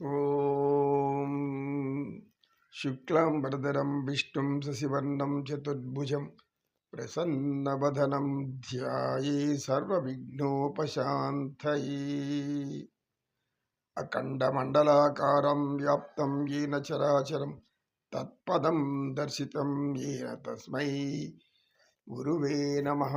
ॐ शुक्लाम्बरधरं विष्णुं शशिवर्णं चतुर्भुजं प्रसन्नवदनं ध्याये सर्वविघ्नोपशान्तये अखण्डमण्डलाकारं व्याप्तं येन चराचरं तत्पदं दर्शितं येन तस्मै गुरुवे नमः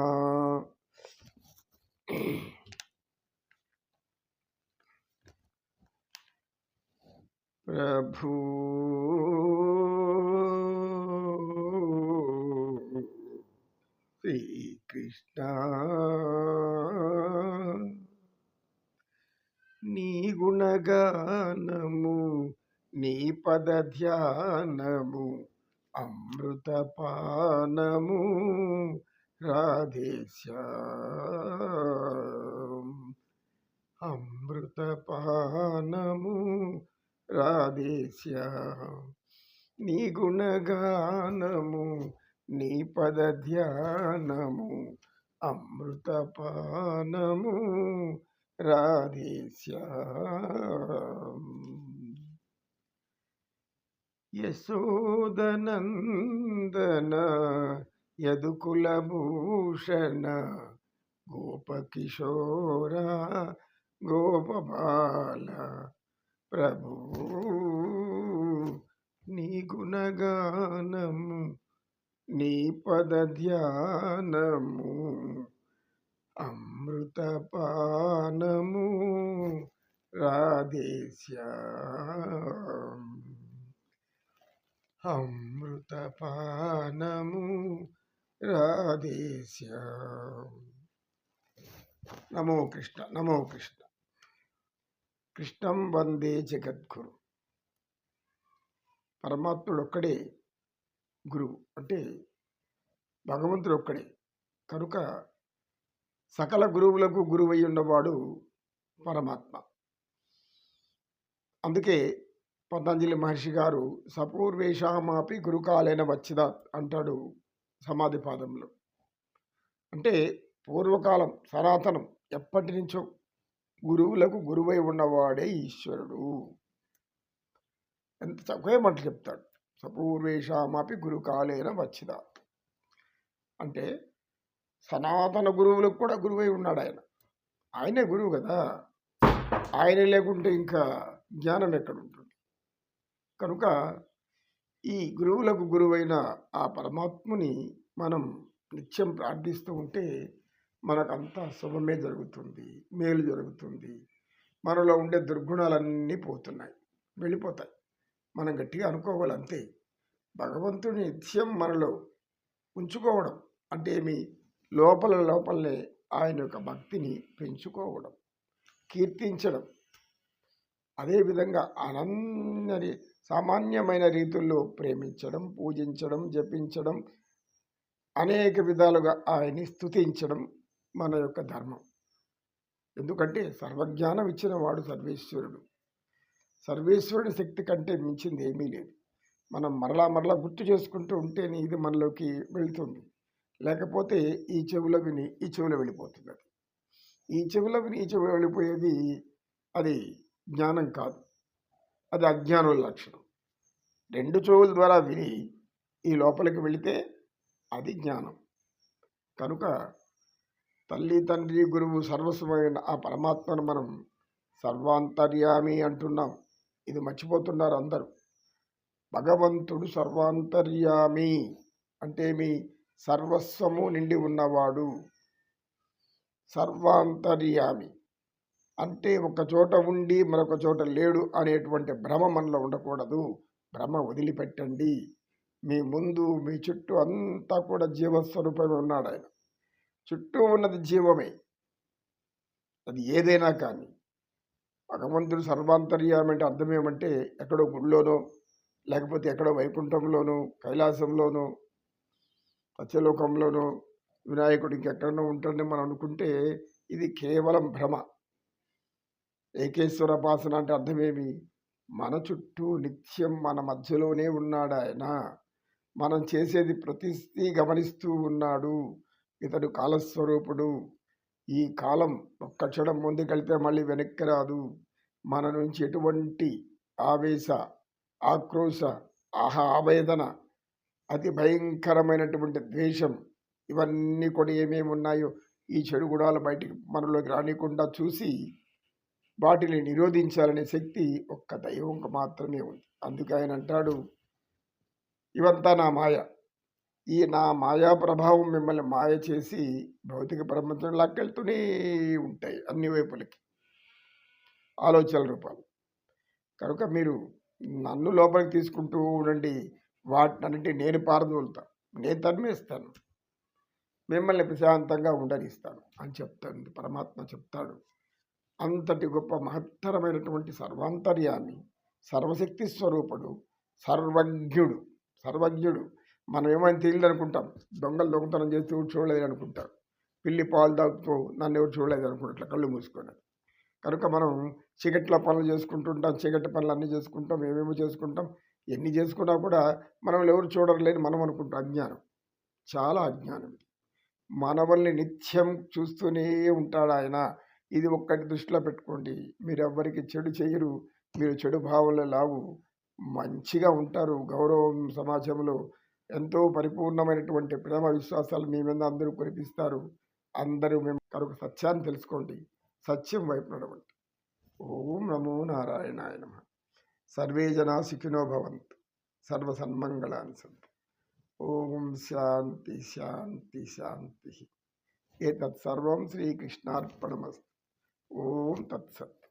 ప్రభూ శ్రీకృష్ణ. నీ గుణగానము నీ పద ధ్యానము అమృతపానము రాధేశ రాధేశ్యాం నీ గుణగానము నీ పద ధ్యానము అమృతపానము రాధేశ్యాం యశోదనందన యదుకులభూషణ గోపకిశోర గోపబాల ప్రభు నీ గుణగానము నీ పద ధ్యానము అమృతపానము రాధేశ్యాం అమృతపానము రాధేశ్యాం నమో కృష్ణ నమో కృష్ణ. కృష్ణం వందే జగద్గురు. పరమాత్ముడు ఒక్కడే గురువు. అంటే భగవంతుడు ఒక్కడే కనుక సకల గురువులకు గురువై ఉన్నవాడు పరమాత్మ. అందుకే పతంజలి మహర్షి గారు సపూర్వేషామాపి గురుకాలైన వచ్చిదా అంటాడు సమాధి పాదంలో. అంటే పూర్వకాలం సనాతనం ఎప్పటి నుంచో గురువులకు గురువై ఉన్నవాడే ఈశ్వరుడు. ఎంత చక్కగా మాటలు చెప్తాడు. సపూర్వేషామపి గురుకాలేన వచ్చిదా అంటే సనాతన గురువులకు కూడా గురువై ఉన్నాడు ఆయన. ఆయనే గురువు కదా. ఆయన లేకుంటే ఇంకా జ్ఞానం ఎక్కడ ఉంటుంది కనుక ఈ గురువులకు గురువైన ఆ పరమాత్ముని మనం నిత్యం ప్రార్థిస్తూ ఉంటే మనకంతా శుభమే జరుగుతుంది మేలు జరుగుతుంది. మనలో ఉండే దుర్గుణాలన్నీ పోతున్నాయి వెళ్ళిపోతాయి. మనం గట్టిగా అనుకోవాలి అంతే. భగవంతుని నిత్యం మనలో ఉంచుకోవడం అంటే ఏమి? లోపల లోపలనే ఆయన యొక్క భక్తిని పెంచుకోవడం కీర్తించడం. అదేవిధంగా అనన్య సామాన్యమైన రీతుల్లో ప్రేమించడం పూజించడం జపించడం అనేక విధాలుగా ఆయన్ని స్తుతించడం మన యొక్క ధర్మం. ఎందుకంటే సర్వజ్ఞానం ఇచ్చిన వాడు సర్వేశ్వరుడు. సర్వేశ్వరుడి శక్తి కంటే మించింది ఏమీ లేదు. మనం మరలా మరలా గుర్తు చేసుకుంటూ ఉంటేనే ఇది మనలోకి వెళుతుంది. లేకపోతే ఈ చెవిలో విని ఈ చెవిలో వెళ్ళిపోతుంది అది ఈ చెవిలో విని ఈ చెవిలో వెళ్ళిపోయేది అది జ్ఞానం కాదు. అది అజ్ఞానుల లక్షణం. రెండు చెవుల ద్వారా విని ఈ లోపలికి వెళితే అది జ్ఞానం. కనుక తల్లి తండ్రి గురువు సర్వస్వమైన ఆ పరమాత్మను మనం సర్వాంతర్యామి అంటున్నాం. ఇది మర్చిపోతున్నారు అందరూ. భగవంతుడు సర్వాంతర్యామి అంటే మీ సర్వస్వము నిండి ఉన్నవాడు. సర్వాంతర్యామి అంటే ఒక చోట ఉండి మరొక చోట లేడు అనేటువంటి భ్రమ మనలో ఉండకూడదు. భ్రమ వదిలిపెట్టండి. మీ ముందు మీ చుట్టూ అంతా కూడా జీవస్వరూపమే ఉన్నాడు ఆయన. చుట్టూ ఉన్నది జీవమే. అది ఏదైనా కానీ. భగవంతుడు సర్వాంతర్యామి అంటే అర్థం ఏమంటే ఎక్కడో గుడిలోనో లేకపోతే ఎక్కడో వైకుంఠంలోనో కైలాసంలోనో సత్యలోకంలోనో వినాయకుడు ఇంకెక్కడనో ఉంటాడని మనం అనుకుంటే ఇది కేవలం భ్రమ. ఏకేశ్వర ఉపాసన అంటే అర్థమేమి? మన చుట్టూ నిత్యం మన మధ్యలోనే ఉన్నాడు ఆయన మనం చేసేది ప్రతిస్తీ గమనిస్తూ ఉన్నాడు. ఇతడు కాలస్వరూపుడు. ఈ కాలం ఒక్క క్షణం ముందుకెళ్తే మళ్ళీ వెనక్కి రాదు. మన నుంచి ఎటువంటి ఆవేశ ఆక్రోశ ఆహా ఆవేదన అతి భయంకరమైనటువంటి ద్వేషం ఇవన్నీ కూడా ఏమేమి ఉన్నాయో ఈ చెడు గుణాలు బయటికి మనలోకి రానికుండా చూసి వాటిని నిరోధించాలనే శక్తి ఒక్క దైవంకు మాత్రమే ఉంది. అందుకే ఆయన అంటాడు ఇవంతా నా మాయ ఈ నా మాయా ప్రభావం మిమ్మల్ని మాయ చేసి భౌతిక ప్రపంచం లాక్కెళ్తూనే ఉంటాయి అన్ని వైపులకి. ఆలోచనల రూపాలు. కనుక మీరు నన్ను లోపలికి తీసుకుంటూ ఉండండి. వాటినంటే నేను పారదోలుతా. నేను తన్మేస్తాను మిమ్మల్ని ప్రశాంతంగా ఉండనిస్తాను అని చెప్తాను. పరమాత్మ చెప్తాడు. అంతటి గొప్ప మహత్తరమైనటువంటి సర్వాంతర్యాన్ని సర్వశక్తి స్వరూపుడు సర్వజ్ఞుడు సర్వజ్ఞుడు. మనం ఏమైనా తెలియదు అనుకుంటాం దొంగలు దొంగతనం చేస్తూ చూడలేదు అనుకుంటాం పిల్లి పాలు తాగుతూ నన్ను ఎవరు చూడలేదు అనుకుంటా కళ్ళు మూసుకొని. కనుక మనం చీకట్ల పనులు చేసుకుంటుంటాం చీకటి పనులు అన్నీ చేసుకుంటాం ఏమేమో చేసుకుంటాం. ఎన్ని చేసుకున్నా కూడా మనం ఎవరు చూడలేని మనం అనుకుంటాం. అజ్ఞానం. చాలా అజ్ఞానం ఇది. మనవల్ని నిత్యం చూస్తూనే ఉంటాడు ఆయన. ఇది ఒక్కటి దృష్టిలో పెట్టుకోండి. మీరు ఎవ్వరికి చెడు చేయరు. మీరు చెడు భావంలో లావు. మంచిగా ఉంటారు గౌరవం సమాజంలో. ఎంతో పరిపూర్ణమైనటువంటి ప్రేమ విశ్వాసాలు మీ మీద అందరూ కురిపిస్తారు. అందరూ మేము కనుక సత్యాన్ని తెలుసుకోండి. సత్యం వైపు నడవండి. ఓం నమో నారాయణాయ నమ. సర్వే జనా సుఖినో భవంతు. సర్వసన్మంగళాన్ని సంతు. ఓం శాంతి శాంతి శాంతి. ఏతత్ సర్వం శ్రీకృష్ణార్పణమస్తు. ఓం తత్సత్.